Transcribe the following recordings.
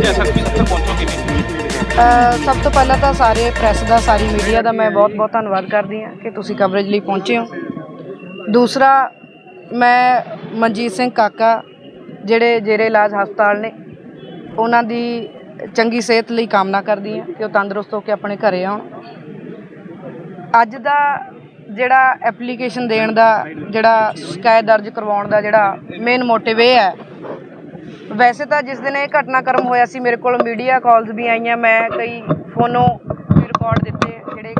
ਅ, ਸਭ ਤੋਂ ਪਹਿਲਾਂ ਤਾਂ ਸਾਰੇ ਪ੍ਰੈਸ ਦਾ ਸਾਰੀ ਮੀਡੀਆ ਦਾ ਮੈਂ ਬਹੁਤ-ਬਹੁਤ ਧੰਨਵਾਦ ਕਰਦੀ ਹਾਂ ਕਿ ਤੁਸੀਂ ਕਵਰੇਜ ਲਈ ਪਹੁੰਚੇ ਹੋ। ਦੂਸਰਾ ਮੈਂ ਮਨਜੀਤ ਸਿੰਘ ਕਾਕਾ ਜਿਹੜੇ ਜੇਰੇ ਇਲਾਜ ਹਸਪਤਾਲ ਨੇ ਉਹਨਾਂ ਦੀ ਚੰਗੀ ਸਿਹਤ ਲਈ ਕਾਮਨਾ ਕਰਦੀ ਹਾਂ ਕਿ ਉਹ ਤੰਦਰੁਸਤ ਹੋ ਕੇ ਆਪਣੇ ਘਰੇ ਆਉਣ। ਅੱਜ ਦਾ ਜਿਹੜਾ ਐਪਲੀਕੇਸ਼ਨ ਦੇਣ ਦਾ ਜਿਹੜਾ ਸ਼ਿਕਾਇਤ ਦਰਜ ਕਰਵਾਉਣ ਦਾ ਜਿਹੜਾ ਮੇਨ ਮੋਟਿਵ ਇਹ ਹੈ ਵੈਸੇ ਤਾਂ ਜਿਸ ਦਿਨ ਇਹ ਘਟਨਾਕ੍ਰਮ ਹੋਇਆ ਸੀ, ਮੇਰੇ ਕੋਲ ਮੀਡੀਆ ਕਾਲਸ ਵੀ ਆਈਆਂ, ਮੈਂ ਕਈ ਫੋਨੋਂ ਰਿਕਾਰਡ ਦਿੱਤੇ ਜਿਹੜੇ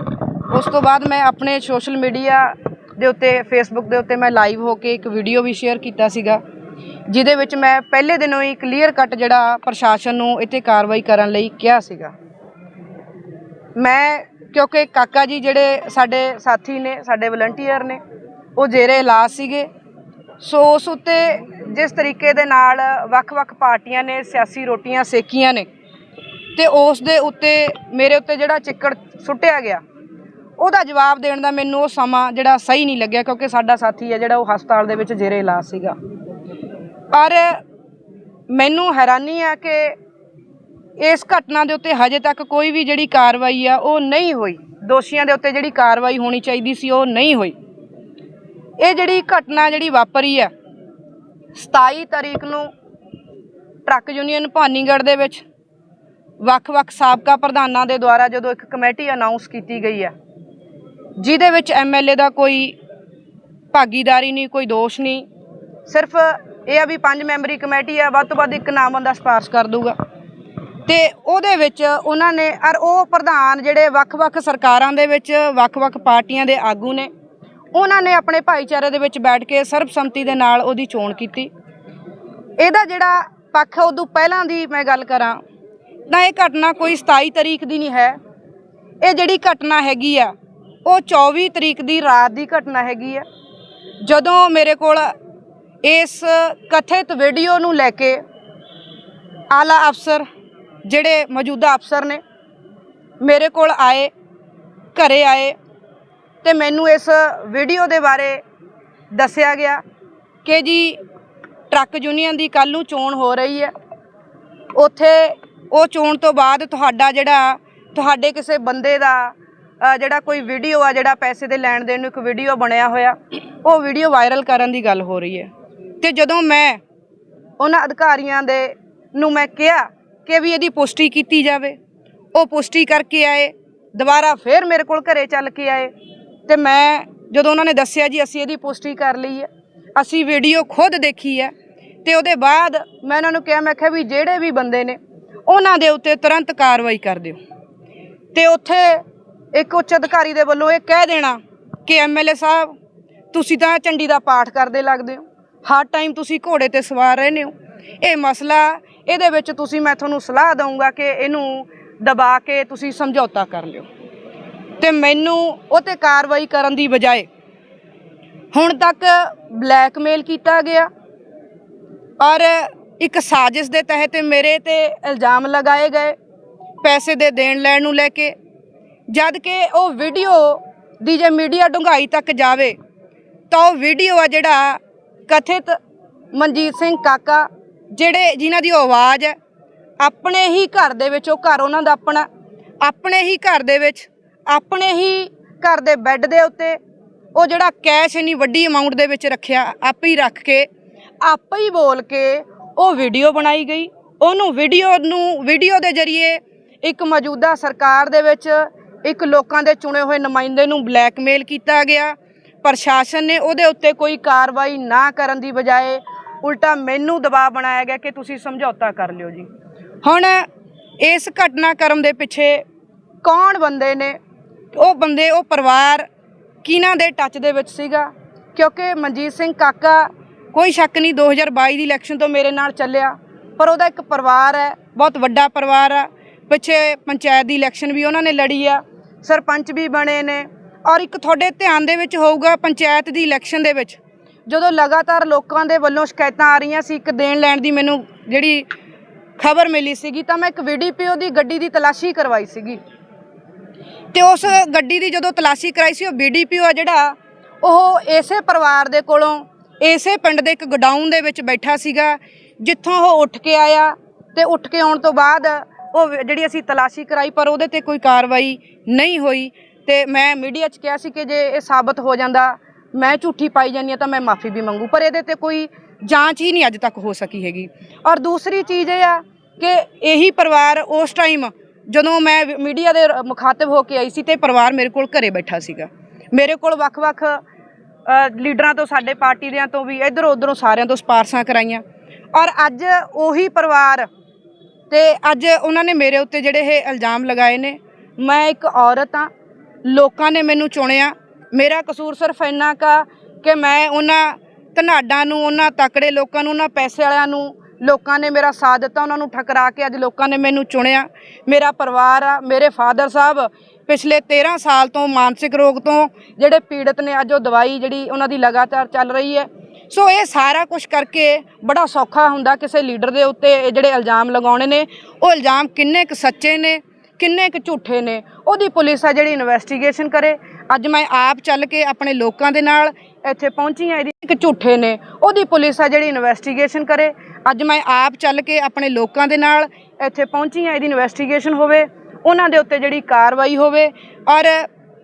ਉਸ ਤੋਂ ਬਾਅਦ ਮੈਂ ਆਪਣੇ ਸੋਸ਼ਲ ਮੀਡੀਆ ਦੇ ਉੱਤੇ ਫੇਸਬੁੱਕ ਦੇ ਉੱਤੇ ਮੈਂ ਲਾਈਵ ਹੋ ਕੇ ਇੱਕ ਵੀਡੀਓ ਵੀ ਸ਼ੇਅਰ ਕੀਤਾ ਸੀਗਾ, ਜਿਹਦੇ ਵਿੱਚ ਮੈਂ ਪਹਿਲੇ ਦਿਨੋਂ ਹੀ ਕਲੀਅਰ ਕੱਟ ਜਿਹੜਾ ਪ੍ਰਸ਼ਾਸਨ ਨੂੰ ਇੱਥੇ ਕਾਰਵਾਈ ਕਰਨ ਲਈ ਕਿਹਾ ਸੀਗਾ। ਮੈਂ, ਕਿਉਂਕਿ ਕਾਕਾ ਜੀ ਜਿਹੜੇ ਸਾਡੇ ਸਾਥੀ ਨੇ, ਸਾਡੇ ਵਲੰਟੀਅਰ ਨੇ, ਉਹ ਜੇਰੇ ਇਲਾਜ ਸੀਗੇ, ਸੋ ਉਸ ਉੱਤੇ ਜਿਸ ਤਰੀਕੇ ਦੇ ਨਾਲ ਵੱਖ-ਵੱਖ ਪਾਰਟੀਆਂ ਨੇ ਸਿਆਸੀ ਰੋਟੀਆਂ ਸੇਕੀਆਂ ਨੇ ਤੇ ਉਸ ਦੇ ਉੱਤੇ ਮੇਰੇ ਉੱਤੇ ਜਿਹੜਾ ਚਿੱਕੜ ਸੁੱਟਿਆ ਗਿਆ, ਉਹਦਾ ਜਵਾਬ ਦੇਣ ਦਾ ਮੈਨੂੰ ਉਹ ਸਮਾਂ ਜਿਹੜਾ ਸਹੀ ਨਹੀਂ ਲੱਗਿਆ ਕਿਉਂਕਿ ਸਾਡਾ ਸਾਥੀ ਹੈ ਜਿਹੜਾ ਉਹ ਹਸਪਤਾਲ ਦੇ ਵਿੱਚ ਜੇਰੇ ਇਲਾਜ ਸੀਗਾ। ਪਰ ਮੈਨੂੰ ਹੈਰਾਨੀ ਆ ਕਿ ਇਸ ਘਟਨਾ ਦੇ ਉੱਤੇ ਹਜੇ ਤੱਕ ਕੋਈ ਵੀ ਜਿਹੜੀ ਕਾਰਵਾਈ ਆ, ਉਹ ਨਹੀਂ ਹੋਈ। ਦੋਸ਼ੀਆਂ ਦੇ ਉੱਤੇ ਜਿਹੜੀ ਕਾਰਵਾਈ ਹੋਣੀ ਚਾਹੀਦੀ ਸੀ, ਉਹ ਨਹੀਂ ਹੋਈ। ਇਹ ਜਿਹੜੀ ਘਟਨਾ ਜਿਹੜੀ ਵਾਪਰੀ ਆ 27 ਤਰੀਕ ਨੂੰ ਟਰੱਕ ਯੂਨੀਅਨ ਭਾਨੀਗੜ੍ਹ ਦੇ ਵਿੱਚ ਵੱਖ-ਵੱਖ ਸਾਬਕਾ ਪ੍ਰਧਾਨਾਂ ਦੇ ਦੁਆਰਾ ਜਦੋਂ ਇੱਕ ਕਮੇਟੀ ਅਨਾਉਂਸ ਕੀਤੀ ਗਈ ਹੈ, ਜਿਹਦੇ ਵਿੱਚ ਐਮਐਲਏ ਦਾ ਕੋਈ ਭਾਗੀਦਾਰੀ ਨਹੀਂ, ਕੋਈ ਦੋਸ਼ ਨਹੀਂ, ਸਿਰਫ ਇਹ ਆ ਵੀ ਪੰਜ ਮੈਂਬਰੀ ਕਮੇਟੀ ਆ, ਵੱਧ ਤੋਂ ਵੱਧ ਇੱਕ ਨਾਮ ਬੰਦਾ ਸਿਫਾਰਸ਼ ਕਰ ਦੂਗਾ ਤੇ ਉਹਦੇ ਵਿੱਚ ਉਹਨਾਂ ਨੇ, ਔਰ ਉਹ ਪ੍ਰਧਾਨ ਜਿਹੜੇ ਵੱਖ-ਵੱਖ ਸਰਕਾਰਾਂ ਦੇ ਵਿੱਚ ਵੱਖ-ਵੱਖ ਪਾਰਟੀਆਂ ਦੇ ਆਗੂ ਨੇ ਉਹਨਾਂ ਨੇ ਆਪਣੇ ਭਾਈਚਾਰੇ ਦੇ ਵਿੱਚ ਬੈਠ ਕੇ ਸਰਬਸੰਮਤੀ ਦੇ ਨਾਲ ਉਹਦੀ ਚੋਣ ਕੀਤੀ। ਇਹਦਾ ਜਿਹੜਾ ਪੱਖ ਹੈ ਉਦੋਂ ਪਹਿਲਾਂ ਦੀ ਮੈਂ ਗੱਲ ਕਰਾਂ, ਤਾਂ ਇਹ ਘਟਨਾ ਕੋਈ 27 ਤਰੀਕ ਦੀ ਨਹੀਂ ਹੈ। ਇਹ ਜਿਹੜੀ ਘਟਨਾ ਹੈਗੀ ਆ, ਉਹ 24 ਤਰੀਕ ਦੀ ਰਾਤ ਦੀ ਘਟਨਾ ਹੈਗੀ ਆ। ਜਦੋਂ ਮੇਰੇ ਕੋਲ ਇਸ ਕਥਿਤ ਵੀਡੀਓ ਨੂੰ ਲੈ ਕੇ ਆਲਾ ਅਫਸਰ, ਜਿਹੜੇ ਮੌਜੂਦਾ ਅਫਸਰ ਨੇ, ਮੇਰੇ ਕੋਲ ਆਏ, ਘਰੇ ਆਏ ਤੇ ਮੈਨੂੰ ਇਸ ਵੀਡੀਓ ਦੇ ਬਾਰੇ ਦੱਸਿਆ ਗਿਆ ਕਿ ਜੀ ਟਰੱਕ ਯੂਨੀਅਨ ਦੀ ਕੱਲ ਨੂੰ ਚੋਣ ਹੋ ਰਹੀ ਹੈ। ਉੱਥੇ ਉਹ ਚੋਣ ਤੋਂ ਬਾਅਦ ਤੁਹਾਡਾ ਜਿਹੜਾ, ਤੁਹਾਡੇ ਕਿਸੇ ਬੰਦੇ ਦਾ ਜਿਹੜਾ ਕੋਈ ਵੀਡੀਓ ਆ, ਜਿਹੜਾ ਪੈਸੇ ਦੇ ਲੈਣ ਦੇਣ ਨੂੰ ਇੱਕ ਵੀਡੀਓ ਬਣਿਆ ਹੋਇਆ, ਉਹ ਵੀਡੀਓ ਵਾਇਰਲ ਕਰਨ ਦੀ ਗੱਲ ਹੋ ਰਹੀ ਹੈ। ਤੇ ਜਦੋਂ ਮੈਂ ਉਹਨਾਂ ਅਧਿਕਾਰੀਆਂ ਦੇ ਨੂੰ ਮੈਂ ਕਿਹਾ ਕਿ ਵੀ ਇਹਦੀ ਪੁਸ਼ਟੀ ਕੀਤੀ ਜਾਵੇ, ਉਹ ਪੁਸ਼ਟੀ ਕਰਕੇ ਆਏ, ਦੁਬਾਰਾ ਫੇਰ ਮੇਰੇ ਕੋਲ ਘਰੇ ਚੱਲ ਕੇ ਆਏ। ਤੇ ਮੈਂ ਜਦੋਂ ਉਹਨਾਂ ਨੇ ਦੱਸਿਆ ਜੀ, ਅਸੀਂ ਇਹਦੀ ਪੁਸ਼ਟੀ ਕਰ ਲਈ ਹੈ, ਅਸੀਂ ਵੀਡੀਓ ਖੁਦ ਦੇਖੀ ਹੈ ਤੇ ਉਹਦੇ ਬਾਅਦ ਮੈਂ ਉਹਨਾਂ ਨੂੰ ਕਿਹਾ, ਮੈਂ ਕਿਹਾ ਵੀ ਜਿਹੜੇ ਵੀ ਬੰਦੇ ਨੇ, ਉਹਨਾਂ ਦੇ ਉੱਤੇ ਤੁਰੰਤ ਕਾਰਵਾਈ ਕਰ ਦਿਓ। ਤੇ ਉੱਥੇ ਇੱਕ ਉੱਚ ਅਧਿਕਾਰੀ ਦੇ ਵੱਲੋਂ ਇਹ ਕਹਿ ਦੇਣਾ ਕਿ ਐਮਐਲਏ ਸਾਹਿਬ, ਤੁਸੀਂ ਤਾਂ ਝੰਡੀ ਦਾ ਪਾਠ ਕਰਦੇ ਲੱਗਦੇ ਹੋ, ਹਰ ਟਾਈਮ ਤੁਸੀਂ ਘੋੜੇ ਤੇ ਸਵਾਰ ਰਹਿੰਦੇ ਹੋ। ਇਹ ਮਸਲਾ, ਇਹਦੇ ਵਿੱਚ ਤੁਸੀਂ, ਮੈਂ ਤੁਹਾਨੂੰ ਸਲਾਹ ਦਊਂਗਾ ਕਿ ਇਹਨੂੰ ਦਬਾ ਕੇ ਤੁਸੀਂ ਸਮਝੌਤਾ ਕਰ ਲਿਓ। ਤੇ ਮੈਨੂੰ ਉਹ ਤੇ ਕਾਰਵਾਈ ਕਰਨ ਦੀ ਬਜਾਏ ਹੁਣ ਤੱਕ ਬਲੈਕਮੇਲ ਕੀਤਾ ਗਿਆ ਔਰ ਇੱਕ ਸਾਜ਼ਿਸ਼ ਦੇ ਤਹਿਤ ਮੇਰੇ ਤੇ ਇਲਜ਼ਾਮ ਲਗਾਏ ਗਏ ਪੈਸੇ ਦੇ ਦੇਣ ਲੈਣ ਨੂੰ ਲੈ ਕੇ, ਜਦ ਕਿ ਉਹ ਵੀਡੀਓ ਦੀ ਜੇ ਮੀਡੀਆ ਡੁੰਗਾਈ ਤੱਕ ਜਾਵੇ ਤਾਂ ਉਹ ਵੀਡੀਓ ਆ ਜਿਹੜਾ ਕਥਿਤ ਮਨਜੀਤ ਸਿੰਘ ਕਾਕਾ, ਜਿਹੜੇ ਜਿਨ੍ਹਾਂ ਦੀ ਆਵਾਜ਼ ਹੈ, ਆਪਣੇ ਹੀ ਘਰ ਦੇ ਵਿੱਚ, ਉਹ ਘਰ ਉਹਨਾਂ ਦਾ ਆਪਣਾ, ਆਪਣੇ ਹੀ ਘਰ ਦੇ ਵਿੱਚ ਆਪਣੇ ਹੀ ਘਰ ਦੇ ਬੈੱਡ ਦੇ ਉੱਤੇ ਉਹ ਜਿਹੜਾ ਕੈਸ਼ ਇੰਨੀ ਵੱਡੀ ਅਮਾਉਂਟ ਦੇ ਵਿੱਚ ਰੱਖਿਆ, ਆਪੇ ਹੀ ਰੱਖ ਕੇ, ਆਪੇ ਹੀ ਬੋਲ ਕੇ ਉਹ ਵੀਡੀਓ ਬਣਾਈ ਗਈ। ਉਹਨੂੰ ਵੀਡੀਓ ਨੂੰ, ਵੀਡੀਓ ਦੇ ਜ਼ਰੀਏ ਇੱਕ ਮੌਜੂਦਾ ਸਰਕਾਰ ਦੇ ਵਿੱਚ ਇੱਕ ਲੋਕਾਂ ਦੇ ਚੁਣੇ ਹੋਏ ਨੁਮਾਇੰਦੇ ਨੂੰ ਬਲੈਕਮੇਲ ਕੀਤਾ ਗਿਆ। ਪ੍ਰਸ਼ਾਸਨ ਨੇ ਉਹਦੇ ਉੱਤੇ ਕੋਈ ਕਾਰਵਾਈ ਨਾ ਕਰਨ ਦੀ ਬਜਾਏ ਉਲਟਾ ਮੈਨੂੰ ਦਬਾਅ ਬਣਾਇਆ ਗਿਆ ਕਿ ਤੁਸੀਂ ਸਮਝੌਤਾ ਕਰ ਲਿਓ ਜੀ। ਹੁਣ ਇਸ ਘਟਨਾਕ੍ਰਮ ਦੇ ਪਿੱਛੇ ਕੌਣ ਬੰਦੇ ਨੇ? ਉਹ ਬੰਦੇ, ਉਹ ਪਰਿਵਾਰ ਕਿਹਨਾਂ ਦੇ ਟੱਚ ਦੇ ਵਿੱਚ ਸੀਗਾ? ਕਿਉਂਕਿ ਮਨਜੀਤ ਸਿੰਘ ਕਾਕਾ ਕੋਈ ਸ਼ੱਕ ਨਹੀਂ 2022 ਦੀ ਇਲੈਕਸ਼ਨ ਤੋਂ ਮੇਰੇ ਨਾਲ ਚੱਲਿਆ। ਪਰ ਉਹਦਾ ਇੱਕ ਪਰਿਵਾਰ ਹੈ, ਬਹੁਤ ਵੱਡਾ ਪਰਿਵਾਰ ਆ। ਪਿੱਛੇ ਪੰਚਾਇਤ ਦੀ ਇਲੈਕਸ਼ਨ ਵੀ ਉਹਨਾਂ ਨੇ ਲੜੀ ਆ। ਸਰਪੰਚ ਵੀ ਬਣੇ ਨੇ। ਔਰ ਇੱਕ ਤੁਹਾਡੇ ਧਿਆਨ ਦੇ ਵਿੱਚ ਹੋਊਗਾ ਪੰਚਾਇਤ ਦੀ ਇਲੈਕਸ਼ਨ ਦੇ ਵਿੱਚ। ਜਦੋਂ ਲਗਾਤਾਰ ਲੋਕਾਂ ਦੇ ਵੱਲੋਂ ਸ਼ਿਕਾਇਤਾਂ ਆ ਰਹੀਆਂ ਸੀ, ਇੱਕ ਦੇਣ ਲੈਣ ਦੀ ਮੈਨੂੰ ਜਿਹੜੀ ਖਬਰ ਮਿਲੀ ਸੀਗੀ, ਤਾਂ ਮੈਂ ਇੱਕ ਵੀਡੀਪੀਓ ਦੀ ਗੱਡੀ ਦੀ ਤਲਾਸ਼ੀ ਕਰਵਾਈ ਸੀਗੀ। ਤੇ ਉਸ ਗੱਡੀ ਦੀ ਜਦੋਂ ਤਲਾਸ਼ੀ ਕਰਾਈ ਸੀ, ਉਹ ਬੀਡੀਪੀਓ ਆ ਜਿਹੜਾ, ਉਹ ਇਸੇ ਪਰਿਵਾਰ ਦੇ ਕੋਲੋਂ, ਇਸੇ ਪਿੰਡ ਦੇ ਇੱਕ ਗੋਡਾਊਨ ਦੇ ਵਿੱਚ ਬੈਠਾ ਸੀਗਾ, ਜਿੱਥੋਂ ਉਹ ਉੱਠ ਕੇ ਆਇਆ ਤੇ ਉੱਠ ਕੇ ਆਉਣ ਤੋਂ ਬਾਅਦ ਉਹ ਜਿਹੜੀ ਅਸੀਂ ਤਲਾਸ਼ੀ ਕਰਾਈ, ਪਰ ਉਹਦੇ ਤੇ ਕੋਈ ਕਾਰਵਾਈ ਨਹੀਂ ਹੋਈ ਤੇ ਮੈਂ ਮੀਡੀਆ 'ਚ ਕਿਹਾ ਸੀ ਕਿ ਜੇ ਇਹ ਸਾਬਤ ਹੋ ਜਾਂਦਾ, ਮੈਂ ਝੂਠੀ ਪਾਈ ਜਾਂਦੀ ਹਾਂ ਤਾਂ ਮੈਂ ਮਾਫੀ ਵੀ ਮੰਗੂ, ਪਰ ਇਹਦੇ ਤੇ ਕੋਈ ਜਾਂਚ ਹੀ ਨਹੀਂ ਅੱਜ ਤੱਕ ਹੋ ਸਕੀ ਹੈਗੀ। ਔਰ ਦੂਸਰੀ ਚੀਜ਼ ਇਹ ਆ ਕਿ ਇਹੀ ਪਰਿਵਾਰ ਉਸ ਟਾਈਮ ਜਦੋਂ ਮੈਂ ਮੀਡੀਆ ਦੇ ਰ- ਮੁਖਾਤਬ ਹੋ ਕੇ ਆਈ ਸੀ ਤੇ ਪਰਿਵਾਰ ਮੇਰੇ ਕੋਲ ਘਰੇ ਬੈਠਾ ਸੀਗਾ। ਮੇਰੇ ਕੋਲ ਵੱਖ-ਵੱਖ ਲੀਡਰਾਂ ਤੋਂ, ਸਾਡੇ ਪਾਰਟੀ ਦਿਆਂ ਤੋਂ ਵੀ ਇਧਰੋਂ ਉਧਰੋਂ ਸਾਰਿਆਂ ਤੋਂ ਸਪਾਰਸਾਂ ਕਰਾਈਆਂ। ਔਰ ਅੱਜ ਉਹੀ ਪਰਿਵਾਰ ਤੇ ਅੱਜ ਉਹਨਾਂ ਨੇ ਮੇਰੇ ਉੱਤੇ ਜਿਹੜੇ ਇਹ ਇਲਜ਼ਾਮ ਲਗਾਏ ਨੇ, ਮੈਂ ਇੱਕ ਔਰਤ ਆ ਲੋਕਾਂ ਨੇ ਮੈਨੂੰ ਚੁਣਿਆ। ਮੇਰਾ ਕਸੂਰ ਸਿਰਫ ਇੰਨਾ ਕਾ ਕਿ ਮੈਂ ਉਹਨਾਂ ਧਨਾਡਾਂ ਨੂੰ, ਉਹਨਾਂ ਤਕੜੇ ਲੋਕਾਂ ਨੂੰ, ਉਹਨਾਂ ਪੈਸੇ ਵਾਲਿਆਂ ਨੂੰ ਲੋਕਾਂ ਨੇ ਮੇਰਾ ਸਾਥ ਦਿੱਤਾ, ਉਹਨਾਂ ਨੂੰ ਠਕਰਾ ਕੇ ਅੱਜ ਲੋਕਾਂ ਨੇ ਮੈਨੂੰ ਚੁਣਿਆ। ਮੇਰਾ ਪਰਿਵਾਰ ਆ, ਮੇਰੇ ਫਾਦਰ ਸਾਹਿਬ, ਪਿਛਲੇ 13 ਸਾਲ ਤੋਂ ਮਾਨਸਿਕ ਰੋਗ ਤੋਂ ਜਿਹੜੇ ਪੀੜਤ ਨੇ, ਅੱਜ ਉਹ ਦਵਾਈ ਜਿਹੜੀ ਉਹਨਾਂ ਦੀ ਲਗਾਤਾਰ ਚੱਲ ਰਹੀ ਹੈ। ਸੋ ਇਹ ਸਾਰਾ ਕੁਝ ਕਰਕੇ ਬੜਾ ਸੌਖਾ ਹੁੰਦਾ ਕਿਸੇ ਲੀਡਰ ਦੇ ਉੱਤੇ ਇਹ ਜਿਹੜੇ ਇਲਜ਼ਾਮ ਲਗਾਉਣੇ ਨੇ। ਉਹ ਇਲਜ਼ਾਮ ਕਿੰਨੇ ਕੁ ਸੱਚੇ ਨੇ, ਕਿੰਨੇ ਕੁ ਝੂਠੇ ਨੇ। ਉਹਦੀ ਪੁਲਿਸ ਆ ਜਿਹੜੀ ਇਨਵੈਸਟੀਗੇਸ਼ਨ ਕਰੇ। ਅੱਜ ਮੈਂ ਆਪ ਚੱਲ ਕੇ ਆਪਣੇ ਲੋਕਾਂ ਦੇ ਨਾਲ ਇੱਥੇ ਪਹੁੰਚੀ ਆ ਇਹਦੀ ਇੱਕ ਝੂਠੇ ਨੇ। ਉਹਦੀ ਪੁਲਿਸ ਆ ਜਿਹੜੀ ਇਨਵੈਸਟੀਗੇਸ਼ਨ ਕਰੇ। ਅੱਜ ਮੈਂ ਆਪ ਚੱਲ ਕੇ ਆਪਣੇ ਲੋਕਾਂ ਦੇ ਨਾਲ ਇੱਥੇ ਪਹੁੰਚੀ ਆ ਇਹਦੀ ਇਨਵੈਸਟੀਗੇਸ਼ਨ ਹੋਵੇ, ਉਹਨਾਂ ਦੇ ਉੱਤੇ ਜਿਹੜੀ ਕਾਰਵਾਈ ਹੋਵੇ। ਔਰ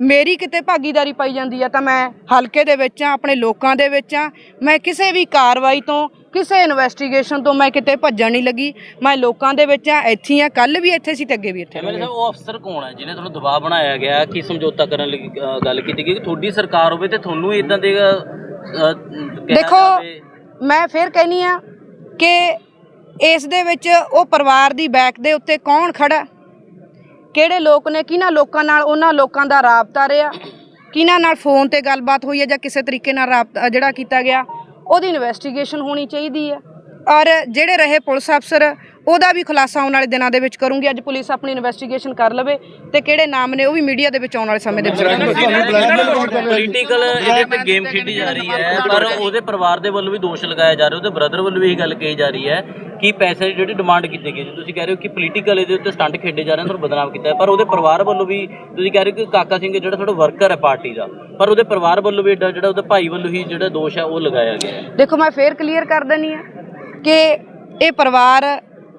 ਮੇਰੀ ਕਿਤੇ ਭਾਗੀਦਾਰੀ ਪਾਈ ਜਾਂਦੀ ਆ ਤਾਂ ਮੈਂ ਹਲਕੇ ਦੇ ਵਿੱਚ ਆ ਆਪਣੇ ਲੋਕਾਂ ਦੇ ਵਿੱਚ ਆ ਮੈਂ ਕਿਸੇ ਵੀ ਕਾਰਵਾਈ ਤੋਂ ਕਿਸੇ ਇਨਵੈਸਟੀਗੇਸ਼ਨ ਤੋਂ ਮੈਂ ਕਿਤੇ ਭੱਜਣ ਨਹੀਂ ਲੱਗੀ ਮੈਂ ਲੋਕਾਂ ਦੇ ਵਿੱਚ ਆ ਇੱਥੇ ਆ ਕੱਲ ਵੀ ਇੱਥੇ ਸੀ ਤੇ ਅੱਗੇ ਵੀ ਇੱਥੇ ਐਮਐਲਏ। ਸਾਹਿਬ ਉਹ ਅਫਸਰ ਕੌਣ ਹੈ ਜਿਹਨੇ ਤੁਹਾਨੂੰ ਦਬਾਅ ਬਣਾਇਆ ਗਿਆ ਕਿ ਸਮਝੌਤਾ ਕਰਨ ਲਈ ਅ, ਗੱਲ ਕੀਤੀ ਗਈ ਕਿ ਤੁਹਾਡੀ ਸਰਕਾਰ ਹੋਵੇ ਤੇ ਤੁਹਾਨੂੰ ਇਦਾਂ ਦੇ ਅ, ਅ, ਕਿਹਾ ਦੇਖੋ ਜਾਵੇ। ਮੈਂ ਫਿਰ ਕਹਿਨੀ ਆ ਕਿ ਇਸ ਦੇ ਵਿੱਚ ਉਹ ਪਰਿਵਾਰ ਦੀ ਬੈਕ ਦੇ ਉੱਤੇ ਕੌਣ ਖੜਾ ਕਿਹੜੇ ਲੋਕ ਨੇ ਕਿਹਨਾਂ ਲੋਕਾਂ ਨਾਲ ਉਹਨਾਂ ਲੋਕਾਂ ਦਾ ਰਾਬਤਾ ਰਿਹਾ ਕਿਹਨਾਂ ਨਾਲ ਫੋਨ ਤੇ ਗੱਲਬਾਤ ਹੋਈ ਹੈ ਜਾਂ ਕਿਸੇ ਤਰੀਕੇ ਨਾਲ ਰਾਬਤਾ ਜਿਹੜਾ ਕੀਤਾ ਗਿਆ ਉਹਦੀ ਇਨਵੈਸਟੀਗੇਸ਼ਨ ਹੋਣੀ ਚਾਹੀਦੀ ਹੈ। ਔਰ ਜਿਹੜੇ ਰਹੇ ਪੁਲਿਸ ਅਫਸਰ ਉਹਦਾ ਵੀ ਖੁਲਾਸਾ ਆਉਣ ਵਾਲੇ ਦਿਨਾਂ ਦੇ ਵਿੱਚ ਕਰੂੰਗੀ। ਅੱਜ ਪੁਲਿਸ ਆਪਣੀ ਇਨਵੈਸਟੀਗੇਸ਼ਨ ਕਰ ਲਵੇ ਤੇ ਕਿਹੜੇ ਨਾਮ ਨੇ ਉਹ ਵੀ ਮੀਡੀਆ ਦੇ ਵਿੱਚ ਆਉਣ ਵਾਲੇ ਸਮੇਂ ਦੇ ਵਿੱਚ ਪੋਲੀਟੀਕਲ ਇਹਦੇ ਤੇ ਗੇਮ ਖੇਡੀ ਜਾ ਰਹੀ ਹੈ ਪਰ ਉਹਦੇ ਪਰਿਵਾਰ ਦੇ ਵੱਲੋਂ ਵੀ ਦੋਸ਼ ਲਗਾਇਆ ਜਾ ਰਿਹਾ ਉਹਦੇ ਬ੍ਰਦਰ ਵੱਲੋਂ ਵੀ ਇਹ ਗੱਲ ਕਹੀ ਜਾ ਰਹੀ ਹੈ ਕਿ ਪੈਸੇ ਦੀ ਜਿਹੜੀ ਡਿਮਾਂਡ ਕੀਤੀ ਗਈ ਤੁਸੀਂ ਕਹਿ ਰਹੇ ਹੋ ਕਿ ਪੋਲੀਟੀਕਲ ਇਹਦੇ ਉੱਤੇ ਸਟੰਟ ਖੇਡੇ ਜਾ ਰਹੇ ਨੇ ਤੁਹਾਨੂੰ ਬਦਨਾਮ ਕੀਤਾ ਹੈ ਪਰ ਉਹਦੇ ਪਰਿਵਾਰ ਵੱਲੋਂ ਵੀ ਤੁਸੀਂ ਕਹਿ ਰਹੇ ਹੋ ਕਿ ਕਾਕਾ ਸਿੰਘ ਜਿਹੜਾ ਤੁਹਾਡਾ ਵਰਕਰ ਹੈ ਪਾਰਟੀ ਦਾ ਪਰ ਉਹਦੇ ਪਰਿਵਾਰ ਵੱਲੋਂ ਵੀ ਏਡਾ ਜਿਹੜਾ ਉਹਦੇ ਭਾਈ ਵੱਲੋਂ ਹੀ ਜਿਹੜਾ ਦੋਸ਼ ਹੈ ਉਹ ਲਗਾਇਆ ਗਿਆ ਹੈ। ਦੇਖੋ ਮੈਂ ਫੇਰ ਕਲੀਅਰ ਕਰ ਦਿੰਨੀ ਆ ਕਿ ਇਹ ਪਰਿਵਾਰ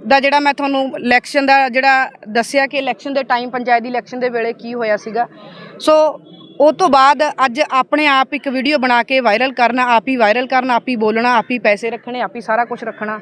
ਦਾ ਜਿਹੜਾ ਮੈਂ ਤੁਹਾਨੂੰ ਇਲੈਕਸ਼ਨ ਦਾ ਜਿਹੜਾ ਦੱਸਿਆ ਕਿ ਇਲੈਕਸ਼ਨ ਦੇ ਟਾਈਮ ਪੰਚਾਇਤ ਦੀ ਇਲੈਕਸ਼ਨ ਦੇ ਵੇਲੇ ਕੀ ਹੋਇਆ ਸੀਗਾ। ਸੋ ਉਹ ਤੋਂ ਬਾਅਦ ਅੱਜ ਆਪਣੇ ਆਪ ਇੱਕ ਵੀਡੀਓ ਬਣਾ ਕੇ ਵਾਇਰਲ ਕਰਨਾ, ਆਪ ਹੀ ਵਾਇਰਲ ਕਰਨਾ, ਆਪ ਹੀ ਬੋਲਣਾ, ਆਪ ਹੀ ਪੈਸੇ ਰੱਖਣੇ, ਆਪ ਹੀ ਸਾਰਾ ਕੁਝ ਰੱਖਣਾ।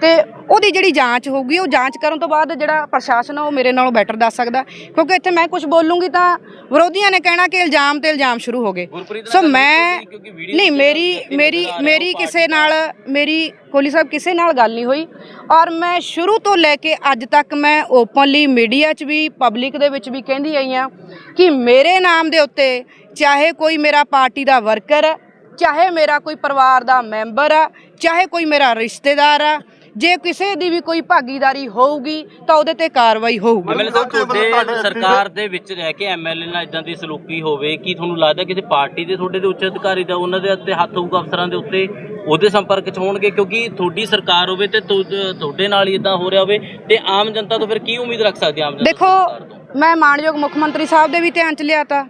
ਤੇ ਉਹਦੀ ਜਿਹੜੀ ਜਾਂਚ ਹੋਊਗੀ ਉਹ ਜਾਂਚ ਕਰਨ ਤੋਂ ਬਾਅਦ ਜਿਹੜਾ ਪ੍ਰਸ਼ਾਸਨ ਆ ਉਹ ਮੇਰੇ ਨਾਲੋਂ ਬੈਟਰ ਦੱਸ ਸਕਦਾ। ਕਿਉਂਕਿ ਇੱਥੇ ਮੈਂ ਕੁਝ ਬੋਲੂੰਗੀ ਤਾਂ ਵਿਰੋਧੀਆਂ ਨੇ ਕਹਿਣਾ ਕਿ ਇਲਜ਼ਾਮ ਤੇ ਇਲਜ਼ਾਮ ਸ਼ੁਰੂ ਹੋ ਗਏ। ਸੋ ਮੈਂ ਨਹੀਂ ਮੇਰੀ ਮੇਰੀ ਮੇਰੀ ਕਿਸੇ ਨਾਲ ਮੇਰੀ ਕੋਹਲੀ ਸਾਹਿਬ ਕਿਸੇ ਨਾਲ ਗੱਲ ਨਹੀਂ ਹੋਈ। ਔਰ ਮੈਂ ਸ਼ੁਰੂ ਤੋਂ ਲੈ ਕੇ ਅੱਜ ਤੱਕ ਮੈਂ ਓਪਨਲੀ ਮੀਡੀਆ 'ਚ ਵੀ ਪਬਲਿਕ ਦੇ ਵਿੱਚ ਵੀ ਕਹਿੰਦੀ ਆਈ ਆ ਕਿ ਮੇਰੇ ਨਾਮ ਦੇ ਉੱਤੇ ਚਾਹੇ ਕੋਈ ਮੇਰਾ ਪਾਰਟੀ ਦਾ ਵਰਕਰ ਹੈ ਚਾਹੇ ਮੇਰਾ ਕੋਈ ਪਰਿਵਾਰ ਦਾ ਮੈਂਬਰ ਆ ਚਾਹੇ ਕੋਈ ਮੇਰਾ ਰਿਸ਼ਤੇਦਾਰ ਆ ਜੇ ਕਿਸੇ ਦੀ ਵੀ ਕੋਈ ਭਾਗੀਦਾਰੀ ਹੋਊਗੀ ਤਾਂ ਉਹਦੇ ਤੇ ਕਾਰਵਾਈ ਹੋਊਗੀ। ਐਮਐਲਏ ਸਾਹਿਬ ਤੁਹਾਡੇ ਸਰਕਾਰ ਦੇ ਵਿੱਚ ਰਹਿ ਕੇ ਐਮਐਲਏ ਨਾਲ ਇਦਾਂ ਦੀ ਸਲੂਕੀ ਹੋਵੇ ਕੀ ਤੁਹਾਨੂੰ ਲੱਗਦਾ ਕਿਸੇ ਪਾਰਟੀ ਦੇ ਤੁਹਾਡੇ ਦੇ ਉੱਚ ਅਧਿਕਾਰੀ ਦਾ ਉਹਨਾਂ ਦੇ ਉੱਤੇ ਹੱਥ ਹੋਊਗਾ ਅਫਸਰਾਂ ਦੇ ਉੱਤੇ ਉਹਦੇ ਸੰਪਰਕ 'ਚ ਹੋਣਗੇ? ਕਿਉਂਕਿ ਤੁਹਾਡੀ ਸਰਕਾਰ ਹੋਵੇ ਤੇ ਤੁ- ਤੁਹਾਡੇ ਨਾਲ ਹੀ ਇਦਾਂ ਹੋ ਰਿਹਾ ਹੋਵੇ ਤੇ ਆਮ ਜਨਤਾ ਤੋਂ ਫਿਰ ਕੀ ਉਮੀਦ ਰੱਖ ਸਕਦੀ ਹੈ ਆਮ ਜਨਤਾ ਦੇਖੋ? ਮੈਂ ਮਾਨਯੋਗ ਮੁੱਖ ਮੰਤਰੀ ਸਾਹਿਬ ਦੇ ਵੀ ਧਿਆਨ ਚ ਲਿਆਤਾ।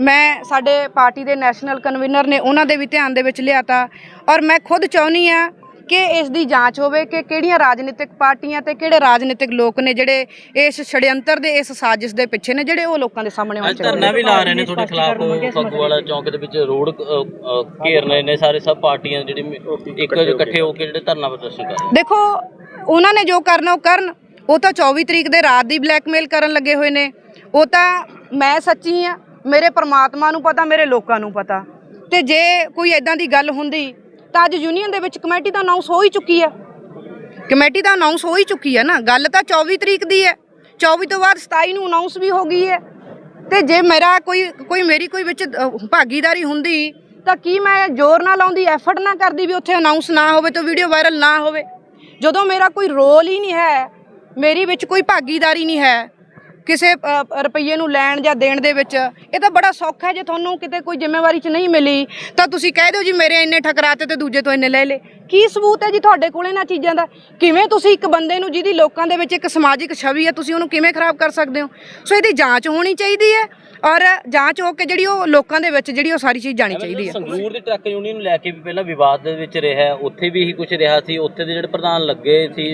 ਮੈਂ ਸਾਡੇ ਪਾਰਟੀ ਦੇ ਨੈਸ਼ਨਲ ਕਨਵੀਨਰ ਨੇ ਉਹਨਾਂ ਦੇ ਵੀ ਧਿਆਨ ਦੇ ਵਿੱਚ ਲਿਆਤਾ। ਔਰ ਮੈਂ ਖੁਦ ਚਾਹੁੰਦੀ ਆ ਕਿ ਇਸ ਦੀ ਜਾਂਚ ਹੋਵੇ ਕਿ ਕਿਹੜੀਆਂ ਰਾਜਨੀਤਿਕ ਪਾਰਟੀਆਂ ਤੇ ਕਿਹੜੇ ਰਾਜਨੀਤਿਕ ਲੋਕ ਨੇ ਜਿਹੜੇ ਇਸ ਛੜਯੰਤਰ ਦੇ ਇਸ ਸਾਜ਼ਿਸ਼ ਦੇ ਪਿੱਛੇ ਨੇ ਜਿਹੜੇ ਉਹ ਲੋਕਾਂ ਦੇ ਸਾਹਮਣੇ ਆਉਣੇ ਅੱਜ ਧਰਨਾ ਵੀ ਲਾ ਰਹੇ ਨੇ ਤੁਹਾਡੇ ਖਿਲਾਫ ਫੱਗੂਵਾਲਾ ਚੌਂਕ ਦੇ ਵਿੱਚ ਰੋਡ ਘੇਰ ਰਹੇ ਨੇ ਸਾਰੇ ਸਭ ਪਾਰਟੀਆਂ ਜਿਹੜੀ ਇੱਕ ਇਕੱਠੇ ਹੋ ਕੇ। ਜਿਹੜੇ ਧਰਨਾ ਪ੍ਰਦਰਸ਼ਨ ਕਰ ਰਹੇ। ਦੇਖੋ ਉਹਨਾਂ ਨੇ ਜੋ ਕਰਨਾ ਉਹ ਕਰਨ। ਉਹ ਤਾਂ 24 ਤਰੀਕ ਦੇ ਰਾਤ ਦੀ ਬਲੈਕਮੇਲ ਕਰਨ ਲੱਗੇ ਹੋਏ ਨੇ। ਉਹ ਤਾਂ ਮੈਂ ਸੱਚੀ ਆ ਮੇਰੇ ਪ੍ਰਮਾਤਮਾ ਨੂੰ ਪਤਾ ਮੇਰੇ ਲੋਕਾਂ ਨੂੰ ਪਤਾ। ਤੇ ਜੇ ਕੋਈ ਐਦਾਂ ਦੀ ਗੱਲ ਹੁੰਦੀ ਤਾਂ ਅੱਜ ਯੂਨੀਅਨ ਦੇ ਵਿੱਚ ਕਮੇਟੀ ਤਾਂ ਅਨਾਉਂਸ ਹੋ ਹੀ ਚੁੱਕੀ ਹੈ। ਕਮੇਟੀ ਤਾਂ ਅਨਾਉਂਸ ਹੋ ਹੀ ਚੁੱਕੀ ਹੈ ਨਾ। ਗੱਲ ਤਾਂ 24 ਤਰੀਕ ਦੀ ਹੈ। 24 ਤੋਂ ਬਾਅਦ 27 ਨੂੰ ਅਨਾਉਂਸ ਵੀ ਹੋ ਗਈ ਹੈ। ਤੇ ਜੇ ਮੇਰਾ ਕੋਈ ਕੋਈ ਮੇਰੀ ਕੋਈ ਵਿੱਚ ਭਾਗੀਦਾਰੀ ਹੁੰਦੀ, ਤਾਂ ਕੀ ਮੈਂ ਜ਼ੋਰ ਨਾ ਲਾਉਂਦੀ ਐਫਰਟ ਨਾ ਕਰਦੀ ਵੀ ਉੱਥੇ ਅਨਾਉਂਸ ਨਾ ਹੋਵੇ ਤਾਂ ਵੀਡੀਓ ਵਾਇਰਲ ਨਾ ਹੋਵੇ? ਜਦੋਂ ਮੇਰਾ ਕੋਈ ਰੋਲ ਹੀ ਨਹੀਂ ਹੈ, ਮੇਰੀ ਵਿੱਚ ਕੋਈ ਭਾਗੀਦਾਰੀ ਨਹੀਂ ਹੈ ਕਿਸੇ ਰੁਪਈਏ ਨੂੰ ਲੈਣ ਜਾਂ ਦੇਣ ਦੇ ਵਿੱਚ ਇਹ ਤਾਂ ਬੜਾ ਸੌਖਾ ਹੈ, ਜੇ ਤੁਹਾਨੂੰ ਕਿਤੇ ਕੋਈ ਜ਼ਿੰਮੇਵਾਰੀ 'ਚ ਨਹੀਂ ਮਿਲੀ, ਤਾਂ ਤੁਸੀਂ ਕਹਿ ਦਿਓ ਜੀ ਮੇਰੇ ਇੰਨੇ ਠਕਰਾਤੇ ਤੇ ਦੂਜੇ ਤੋਂ ਇੰਨੇ ਲੈ ਲੇ ਕੀ ਸਬੂਤ ਹੈ ਜੀ ਤੁਹਾਡੇ ਕੋਲ ਇਹਨਾਂ ਚੀਜ਼ਾਂ ਦਾ? ਕਿਵੇਂ ਤੁਸੀਂ ਇੱਕ ਬੰਦੇ ਨੂੰ ਜਿਹਦੀ ਲੋਕਾਂ ਦੇ ਵਿੱਚ ਇੱਕ ਸਮਾਜਿਕ ਛਵੀ ਹੈ, ਤੁਸੀਂ ਉਹਨੂੰ ਕਿਵੇਂ ਖਰਾਬ ਕਰ ਸਕਦੇ ਹੋ? ਸੋ ਇਹਦੀ ਜਾਂਚ ਹੋਣੀ ਚਾਹੀਦੀ ਹੈ। ਔਰ ਜਾਂਚ ਹੋ ਕੇ ਜਿਹੜੀ ਉਹ ਲੋਕਾਂ ਦੇ ਵਿੱਚ ਜਿਹੜੀ ਉਹ ਸਾਰੀ ਚੀਜ਼ ਜਾਣੀ ਚਾਹੀਦੀ ਹੈ ਸੰਗਰੂਰ ਦੀ ਟਰੱਕ ਯੂਨੀਅਨ ਨੂੰ ਲੈ ਕੇ ਵੀ ਪਹਿਲਾਂ ਵਿਵਾਦ ਦੇ ਵਿੱਚ ਰਿਹਾ। ਉੱਥੇ ਵੀ ਇਹੀ ਕੁਝ ਰਿਹਾ ਸੀ ਉੱਥੇ ਦੇ ਜਿਹੜੇ ਪ੍ਰਧਾਨ ਲੱਗੇ ਸੀ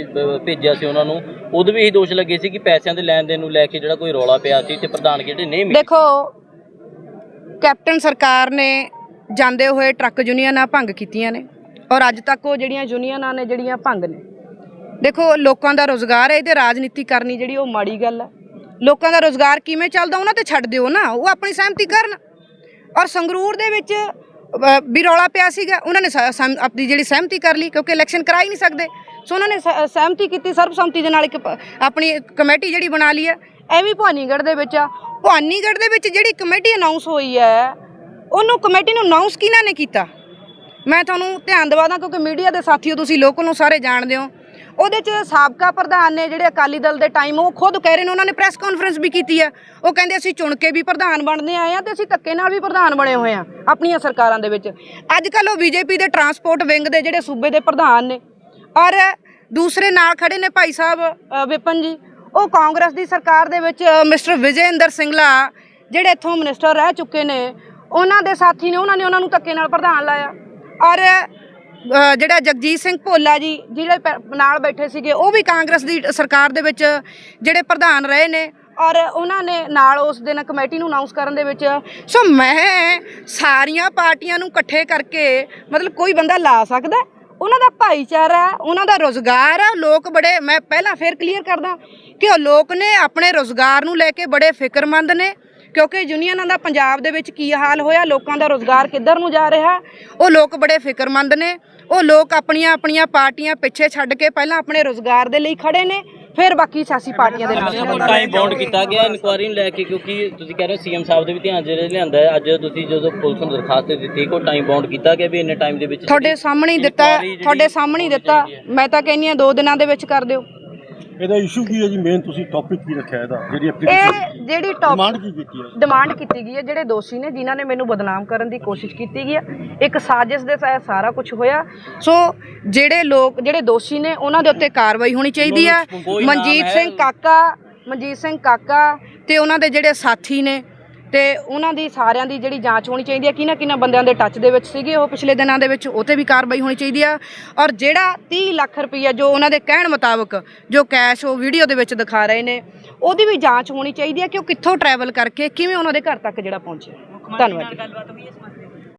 ਭੇਜਿਆ ਸੀ ਉਹਨਾਂ ਨੂੰ ਉਦੋਂ ਵੀ ਇਹੀ ਦੋਸ਼ ਲੱਗੇ ਸੀ ਕਿ ਪੈਸਿਆਂ ਦੇ ਲੈਣ ਦੇਣ ਨੂੰ ਲੈ ਕੇ ਜਿਹੜਾ ਕੋਈ ਰੌਲਾ ਪਿਆ ਸੀ ਤੇ ਪ੍ਰਧਾਨ ਜਿਹੜੇ ਨਹੀਂ ਮਿਲੇ। ਦੇਖੋ ਕੈਪਟਨ ਸਰਕਾਰ ਨੇ ਜਾਂਦੇ ਹੋਏ ਟਰੱਕ ਯੂਨੀਅਨਾਂ ਭੰਗ ਕੀਤੀਆਂ ਨੇ ਔਰ ਅੱਜ ਤੱਕ ਉਹ ਜਿਹੜੀਆਂ ਯੂਨੀਅਨਾਂ ਨੇ ਜਿਹੜੀਆਂ ਭੰਗ ਨੇ। ਦੇਖੋ ਲੋਕਾਂ ਦਾ ਰੋਜ਼ਗਾਰ ਹੈ ਇਹਦੇ ਰਾਜਨੀਤੀ ਕਰਨੀ ਜਿਹੜੀ ਉਹ ਮਾੜੀ ਗੱਲ ਹੈ। ਲੋਕਾਂ ਦਾ ਰੋਜ਼ਗਾਰ ਕਿਵੇਂ ਚੱਲਦਾ ਉਹਨਾਂ ਤੇ ਛੱਡ ਦਿਓ ਨਾ, ਉਹ ਆਪਣੀ ਸਹਿਮਤੀ ਕਰਨ। ਔਰ ਸੰਗਰੂਰ ਦੇ ਵਿੱਚ ਵੀ ਰੌਲਾ ਪਿਆ ਸੀਗਾ, ਉਹਨਾਂ ਨੇ ਸ- ਸਹਿਮ- ਆਪਣੀ ਜਿਹੜੀ ਸਹਿਮਤੀ ਕਰ ਲਈ, ਕਿਉਂਕਿ ਇਲੈਕਸ਼ਨ ਕਰਾ ਹੀ ਨਹੀਂ ਸਕਦੇ। ਸੋ ਉਹਨਾਂ ਨੇ ਸ- ਸਹਿਮਤੀ ਕੀਤੀ, ਸਰਬਸੰਮਤੀ ਦੇ ਨਾਲ ਇੱਕ ਆਪਣੀ ਕਮੇਟੀ ਜਿਹੜੀ ਬਣਾ ਲਈ ਹੈ। ਇਹ ਵੀ ਭਵਾਨੀਗੜ੍ਹ ਦੇ ਵਿੱਚ ਆ। ਭਵਾਨੀਗੜ੍ਹ ਦੇ ਵਿੱਚ ਜਿਹੜੀ ਕਮੇਟੀ ਅਨਾਉਂਸ ਹੋਈ ਹੈ, ਉਹਨੂੰ ਕਮੇਟੀ ਨੂੰ ਅਨਾਉਂਸ ਕਿਹਨਾਂ ਨੇ ਕੀਤਾ? ਮੈਂ ਤੁਹਾਨੂੰ ਧਿਆਨ ਦਿਵਾਦਾ, ਕਿਉਂਕਿ ਮੀਡੀਆ ਦੇ ਸਾਥੀਓ ਤੁਸੀਂ ਲੋਕਲ ਨੂੰ ਸਾਰੇ ਜਾਣਦੇ ਹੋ। ਉਹਦੇ ਚ ਸਾਬਕਾ ਪ੍ਰਧਾਨ ਨੇ ਜਿਹੜੇ ਅਕਾਲੀ ਦਲ ਦੇ ਟਾਈਮ ਉਹ ਖੁਦ ਕਹਿ ਰਹੇ ਨੇ ਉਹਨਾਂ ਨੇ ਪ੍ਰੈਸ ਕਾਨਫਰੰਸ ਵੀ ਕੀਤੀ ਹੈ ਉਹ ਕਹਿੰਦੇ ਅਸੀਂ ਚੁਣ ਕੇ ਵੀ ਪ੍ਰਧਾਨ ਬਣਦੇ ਆਏ ਆ ਤੇ ਅਸੀਂ ਧੱਕੇ ਨਾਲ ਵੀ ਪ੍ਰਧਾਨ ਬਣੇ ਹੋਏ ਆ ਆਪਣੀਆਂ ਸਰਕਾਰਾਂ ਦੇ ਵਿੱਚ। ਅੱਜ ਕੱਲ ਉਹ ਬੀਜੇਪੀ ਦੇ ਟਰਾਂਸਪੋਰਟ ਵਿੰਗ ਦੇ ਜਿਹੜੇ ਸੂਬੇ ਦੇ ਪ੍ਰਧਾਨ ਨੇ। ਔਰ ਦੂਸਰੇ ਨਾਲ ਖੜੇ ਨੇ ਭਾਈ ਸਾਹਿਬ ਅ, ਵਿਪਨ ਜੀ। ਉਹ ਕਾਂਗਰਸ ਦੀ ਸਰਕਾਰ ਦੇ ਵਿੱਚ ਮਿਸਟਰ ਵਿਜੇਂਦਰ ਸਿੰਗਲਾ ਜਿਹੜੇ ਇੱਥੋਂ ਮਿਨਿਸਟਰ ਰਹਿ ਚੁੱਕੇ ਨੇ ਉਹਨਾਂ ਦੇ ਸਾਥੀ ਨੇ ਉਹਨਾਂ ਨੇ ਉਹਨਾਂ ਨੂੰ ਧੱਕੇ ਨਾਲ ਪ੍ਰਧਾਨ ਲਾਇਆ। ਔਰ ਜਿਹੜਾ ਜਗਜੀਤ ਸਿੰਘ ਭੋਲਾ ਜੀ ਜਿਹੜੇ ਪ- ਨਾਲ ਬੈਠੇ ਸੀਗੇ, ਉਹ ਵੀ ਕਾਂਗਰਸ ਦੀ ਸਰਕਾਰ ਦੇ ਵਿੱਚ ਜਿਹੜੇ ਪ੍ਰਧਾਨ ਰਹੇ ਨੇ ਔਰ ਉਹਨਾਂ ਨੇ ਨਾਲ ਉਸ ਦਿਨ ਕਮੇਟੀ ਨੂੰ ਅਨਾਉਂਸ ਕਰਨ ਦੇ ਵਿੱਚ, ਸੋ ਮੈਂ ਸਾਰੀਆਂ ਪਾਰਟੀਆਂ ਨੂੰ ਇਕੱਠੇ ਕਰਕੇ ਮਤਲਬ ਕੋਈ ਬੰਦਾ ਲਾ ਸਕਦਾ ਉਹਨਾਂ ਦਾ ਭਾਈਚਾਰਾ ਉਹਨਾਂ ਦਾ ਰੋਜ਼ਗਾਰ ਆ ਲੋਕ ਬੜੇ, ਮੈਂ ਪਹਿਲਾਂ ਫੇਰ ਕਲੀਅਰ ਕਰਦਾ ਕਿ ਉਹ ਲੋਕ ਨੇ ਆਪਣੇ ਰੋਜ਼ਗਾਰ ਨੂੰ ਲੈ ਕੇ ਬੜੇ ਫਿਕਰਮੰਦ ਨੇ ਕਿਉਂਕਿ ਯੂਨੀਅਨਾਂ ਦਾ ਪੰਜਾਬ ਦੇ ਵਿੱਚ ਕੀ ਹਾਲ ਹੋਇਆ ਲੋਕਾਂ ਦਾ ਰੋਜ਼ਗਾਰ ਕਿੱਧਰ ਨੂੰ ਜਾ ਰਿਹਾ ਉਹ ਲੋਕ ਬੜੇ ਫਿਕਰਮੰਦ ਨੇ ਉਹ ਲੋਕ ਆਪਣੀਆਂ ਆਪਣੀਆਂ ਪਾਰਟੀਆਂ ਪਿੱਛੇ ਛੱਡ ਕੇ ਪਹਿਲਾਂ ਆਪਣੇ ਰੋਜ਼ਗਾਰ ਦੇ ਲਈ ਖੜੇ ਨੇ ਫਿਰ ਬਾਕੀ ਸਿਆਸੀ ਪਾਰਟੀਆਂ ਦੇ ਨਾਲ। ਟਾਈਮ ਬਾਉਂਡ ਕੀਤਾ ਗਿਆ ਇਨਕੁਆਇਰੀ ਨੂੰ ਲੈ ਕੇ ਕਿਉਂਕਿ ਤੁਸੀਂ ਕਹਿ ਰਹੇ ਹੋ ਸੀਐਮ ਸਾਹਿਬ ਦੇ ਵੀ ਧਿਆਨ ਜਿਹੜੇ ਲਿਆਂਦਾ ਹੈ। ਅੱਜ ਤੁਸੀਂ ਜਦੋਂ ਪੁਲਿਸ ਨੂੰ ਦਰਖਾਸਤ ਦਿੱਤੀ ਕੋਈ ਟਾਈਮ ਬਾਉਂਡ ਕੀਤਾ ਗਿਆ ਵੀ ਇੰਨੇ ਟਾਈਮ ਦੇ ਵਿੱਚ ਤੁਹਾਡੇ ਸਾਹਮਣੇ ਹੀ ਦਿੱਤਾ ਤੁਹਾਡੇ ਸਾਹਮਣੇ ਹੀ ਦਿੱਤਾ ਮੈਂ ਤਾਂ ਕਹਿੰਨੀ ਆ ਦੋ ਦਿਨਾਂ ਦੇ ਵਿੱਚ ਕਰ ਦਿਓ। ਇਹਦਾ ਇਸ਼ੂ ਕੀ ਹੈ ਜੀ? ਮੇਨ ਤੁਸੀਂ ਟੌਪਿਕ ਕੀ ਰੱਖਿਆ ਇਹਦਾ ਜਿਹੜੀ ਇਹ ਐਪਲੀਕੇਸ਼ਨ ਜਿਹੜੀ ਟੌਪ ਡਿਮਾਂਡ ਕੀ ਕੀਤੀ ਹੈ? ਡਿਮਾਂਡ ਕੀਤੀ ਗਈ ਹੈ ਜਿਹੜੇ ਦੋਸ਼ੀ ਨੇ ਜਿਨ੍ਹਾਂ ਨੇ ਮੈਨੂੰ ਬਦਨਾਮ ਕਰਨ ਦੀ ਕੋਸ਼ਿਸ਼ ਕੀਤੀ ਗਈ ਹੈ। ਇੱਕ ਸਾਜ਼ਿਸ਼ ਦੇ ਤਹਿਤ ਸਾਰਾ ਕੁਝ ਹੋਇਆ। ਸੋ ਜਿਹੜੇ ਲੋਕ ਜਿਹੜੇ ਦੋਸ਼ੀ ਨੇ ਉਹਨਾਂ ਦੇ ਉੱਤੇ ਕਾਰਵਾਈ ਹੋਣੀ ਚਾਹੀਦੀ ਹੈ। ਮਨਜੀਤ? ਸਿੰਘ ਕਾਕਾ ਮਨਜੀਤ ਸਿੰਘ ਕਾਕਾ ਤੇ ਉਹਨਾਂ ਦੇ ਜਿਹੜੇ ਸਾਥੀ ਨੇ ਤੇ ਉਹਨਾਂ ਦੀ ਸਾਰਿਆਂ ਦੀ ਜਿਹੜੀ ਜਾਂਚ ਹੋਣੀ ਚਾਹੀਦੀ ਹੈ ਕਿਹਨਾਂ ਕਿਹਨਾਂ ਬੰਦਿਆਂ ਦੇ ਟੱਚ ਦੇ ਵਿੱਚ ਸੀਗੇ ਉਹ ਪਿਛਲੇ ਦਿਨਾਂ ਦੇ ਵਿੱਚ ਉਹ ਤੇ ਵੀ ਕਾਰਵਾਈ ਹੋਣੀ ਚਾਹੀਦੀ ਆ। ਔਰ ਜਿਹੜਾ 30 ਲੱਖ ਰੁਪਈਆ ਜੋ ਉਹਨਾਂ ਦੇ ਕਹਿਣ ਮੁਤਾਬਕ ਜੋ ਕੈਸ਼ ਉਹ ਵੀਡੀਓ ਦੇ ਵਿੱਚ ਦਿਖਾ ਰਹੇ ਨੇ ਉਹਦੀ ਵੀ ਜਾਂਚ ਹੋਣੀ ਚਾਹੀਦੀ ਹੈ ਕਿ ਉਹ ਕਿੱਥੋਂ ਟਰੈਵਲ ਕਰਕੇ ਕਿਵੇਂ ਉਹਨਾਂ ਦੇ ਘਰ ਤੱਕ ਜਿਹੜਾ ਪਹੁੰਚਿਆ। ਧੰਨਵਾਦ ਜੀ।